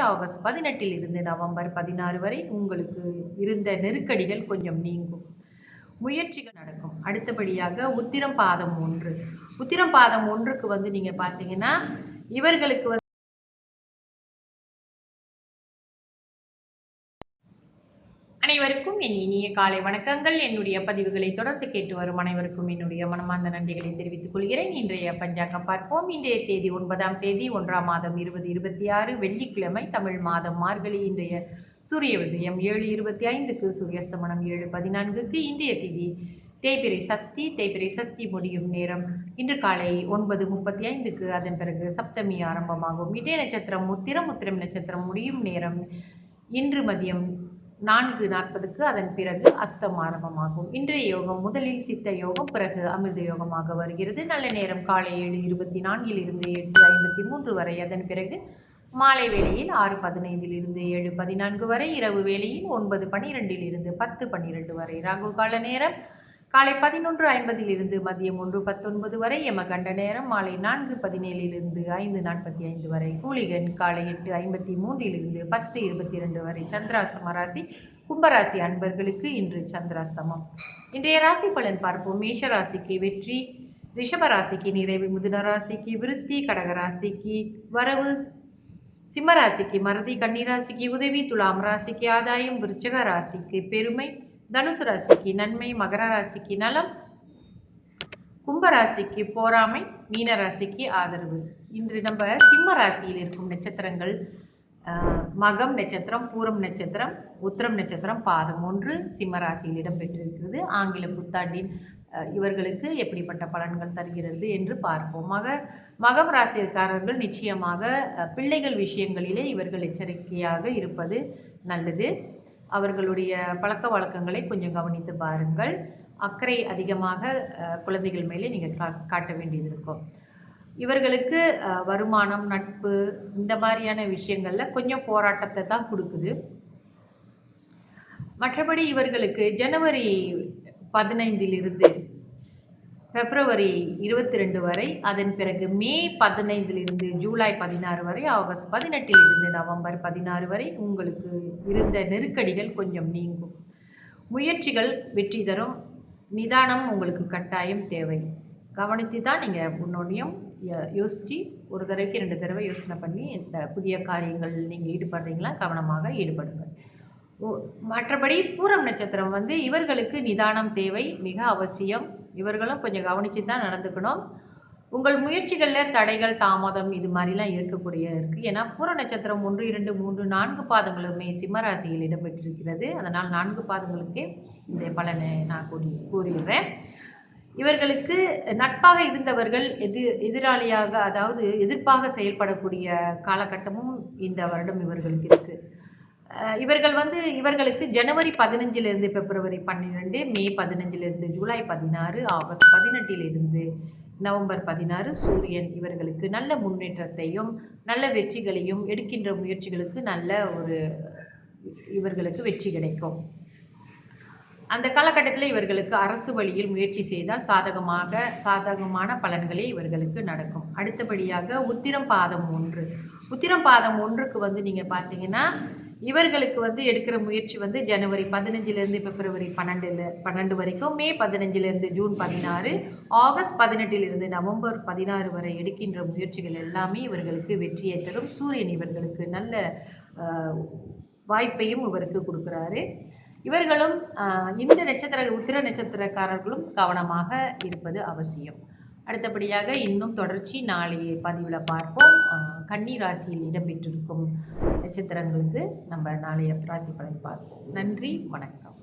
August பதினெட்டில் இருந்து November பதினாறு வரை உங்களுக்கு இருந்த நெருக்கடிகள் கொஞ்சம் நீங்கும். முயற்சிகள் நடக்கும். அடுத்தபடியாக உத்திரம் பாதம் ஒன்று. உத்திரம் பாதம் ஒன்றுக்கு வந்து நீங்கள் பார்த்தீங்கன்னா இவர்களுக்கு வந்து அனைவருக்கும் என் இனிய காலை வணக்கங்கள். என்னுடைய பதிவுகளை தொடர்ந்து கேட்டு வரும் அனைவருக்கும் என்னுடைய மனமார்ந்த நன்றிகளை தெரிவித்துக் கொள்கிறேன். இன்றைய பஞ்சாங்கம் பார்ப்போம். இன்றைய தேதி ஒன்பதாம் தேதி ஒன்றாம் மாதம் இருபது இருபத்தி ஆறு வெள்ளிக்கிழமை தமிழ் மாதம் மார்கழி இன்றைய சூரிய உதயம் ஏழு இருபத்தி ஐந்துக்கு சூரியஸ்தமனம் ஏழு பதினான்குக்கு இன்றைய தேதி தேய்பிரை சஷ்டி தேய்பிரை சஷ்டி முடியும் நேரம் இன்று காலை ஒன்பது முப்பத்தி ஐந்துக்கு அதன் பிறகு சப்தமி ஆரம்பமாகும். இதே நட்சத்திரம் முத்திரம் முத்திரம் நட்சத்திரம் முடியும் நேரம் இன்று மதியம் நான்கு நாற்பதுக்கு அதன் பிறகு அஸ்தம் ஆரம்பமாகும். இன்றைய யோகம் முதலில் சித்த யோகம் பிறகு அமிர்த யோகமாக வருகிறது. நல்ல நேரம் காலை ஏழு இருபத்தி நான்கில் இருந்து எட்டு ஐம்பத்தி மூன்று வரை. அதன் பிறகு மாலை வேளையில் ஆறு பதினைந்தில் இருந்து ஏழு பதினான்கு வரை. இரவு வேளையில் ஒன்பது பன்னிரெண்டில் இருந்து பத்து பன்னிரெண்டு வரை. ராகு கால நேரம் காலை பதினொன்று ஐம்பதில் இருந்து மதியம் ஒன்று பத்தொன்பது வரை யமகண்ட நேரம் மாலை நான்கு பதினேழிலிருந்து ஐந்து நாற்பத்தி ஐந்து வரை. கூலிகன் காலை எட்டு ஐம்பத்தி மூன்றிலிருந்து பத்து இருபத்தி இரண்டு வரை. சந்திராஸ்தம ராசி கும்பராசி அன்பர்களுக்கு இன்று சந்திராஸ்தமம் இன்றைய ராசி பலன் பார்ப்போம். மேஷ ராசிக்கு வெற்றி ரிஷப ராசிக்கு நிறைவு மிதுன ராசிக்கு விருத்தி கடக ராசிக்கு வரவு சிம்ம ராசிக்கு மறதி கன்னிராசிக்கு உதவி துலாம் ராசிக்கு ஆதாயம் விருச்சக ராசிக்கு பெருமை தனுசு ராசிக்கு நன்மை மகர ராசிக்கு நலம் கும்பராசிக்கு போராமை மீனராசிக்கு ஆதரவு. இன்று நம்ம சிம்ம ராசியில் இருக்கும் நட்சத்திரங்கள் மகம் நட்சத்திரம் பூரம் நட்சத்திரம் உத்திரம் நட்சத்திரம் பாதம் ஒன்று சிம்ம ராசியில் இடம்பெற்றிருக்கிறது. ஆங்கில புத்தாண்டின் இவர்களுக்கு எப்படிப்பட்ட பலன்கள் தருகிறது என்று பார்ப்போம். மக மகம் ராசிக்காரர்கள் நிச்சயமாக பிள்ளைகள் விஷயங்களிலே இவர்கள் எச்சரிக்கையாக இருப்பது நல்லது. அவர்களுடைய பழக்க வழக்கங்களை கொஞ்சம் கவனித்து பாருங்கள். அக்கறை அதிகமாக குழந்தைகள் மேலே நீங்கள் கா காட்ட வேண்டியது இருக்கும். இவர்களுக்கு வருமானம் நட்பு இந்த மாதிரியான விஷயங்களில் கொஞ்சம் போராட்டத்தை தான் கொடுக்குது. மற்றபடி இவர்களுக்கு ஜனவரி பதினைந்திலிருந்து பிப்ரவரி இருபத்தி ரெண்டு வரை அதன் பிறகு மே பதினைந்திலிருந்து ஜூலை பதினாறு வரை ஆகஸ்ட் பதினெட்டிலிருந்து நவம்பர் பதினாறு வரை உங்களுக்கு இருந்த நெருக்கடிகள் கொஞ்சம் நீங்கும். முயற்சிகள் வெற்றி தரும். நிதானம் உங்களுக்கு கட்டாயம் தேவை. கவனித்து தான் நீங்கள் முன்னோடையும் யோசித்து ஒரு தடவைக்கு ரெண்டு தடவை யோசனை பண்ணி இந்த புதிய காரியங்கள் நீங்கள் ஈடுபடுறீங்களா கவனமாக ஈடுபடுங்கள். மற்றபடி பூரம் நட்சத்திரம் வந்து இவர்களுக்கு நிதானம் தேவை மிக அவசியம். இவர்களும் கொஞ்சம் கவனித்து தான் நடந்துக்கணும். உங்கள் முயற்சிகளில் தடைகள் தாமதம் இது மாதிரிலாம் இருக்கக்கூடிய இருக்குது ஏன்னா பூர நட்சத்திரம் ஒன்று இரண்டு மூன்று நான்கு பாதங்களுமே சிம்மராசியில் இடம்பெற்றிருக்கிறது. அதனால் நான்கு பாதங்களுக்கே இந்த பலனை நான் கூறி கூறிடுறேன். இவர்களுக்கு நட்பாக இருந்தவர்கள் எதிர் எதிராளியாக அதாவது எதிர்ப்பாக செயல்படக்கூடிய காலகட்டமும் இந்த வருடம் இவர்களுக்கு இருக்குது இவர்கள் வந்து இவர்களுக்கு ஜனவரி பதினஞ்சிலிருந்து பிப்ரவரி பன்னிரெண்டு மே பதினஞ்சிலிருந்து ஜூலை பதினாறு ஆகஸ்ட் பதினெட்டிலிருந்து நவம்பர் பதினாறு சூரியன் இவர்களுக்கு நல்ல முன்னேற்றத்தையும் நல்ல வெற்றிகளையும் எடுக்கின்ற முயற்சிகளுக்கு நல்ல ஒரு இவர்களுக்கு வெற்றி கிடைக்கும். அந்த காலகட்டத்தில் இவர்களுக்கு அரசு வழியில் முயற்சி செய்தால் சாதகமாக சாதகமான பலன்களே இவர்களுக்கு நடக்கும். அடுத்தபடியாக உத்திரம் பாதம் ஒன்று. உத்திரம் பாதம் ஒன்றுக்கு வந்து நீங்கள் பார்த்தீங்கன்னா இவர்களுக்கு வந்து எடுக்கிற முயற்சி வந்து ஜனவரி பதினஞ்சிலேருந்து பிப்ரவரி பன்னெண்டில் பன்னெண்டு வரைக்கும் மே பதினஞ்சிலேருந்து ஜூன் பதினாறு ஆகஸ்ட் பதினெட்டிலிருந்து நவம்பர் பதினாறு வரை எடுக்கின்ற முயற்சிகள் எல்லாமே இவர்களுக்கு வெற்றியை தரும். சூரியன் இவர்களுக்கு நல்ல வாய்ப்பையும் இவருக்கு கொடுக்குறாரு. இவர்களும் இந்த நட்சத்திர உத்திர நட்சத்திரக்காரர்களும் கவனமாக இருப்பது அவசியம். அடுத்தபடியாக இன்னும் தொடர்ச்சி நாளைய பதிவில் பார்ப்போம். கன்னி ராசியில் இடம்பெற்றிருக்கும் நட்சத்திரங்களுக்கு நம்ம நாளைய ராசி பலன் பார்ப்போம். நன்றி வணக்கம்.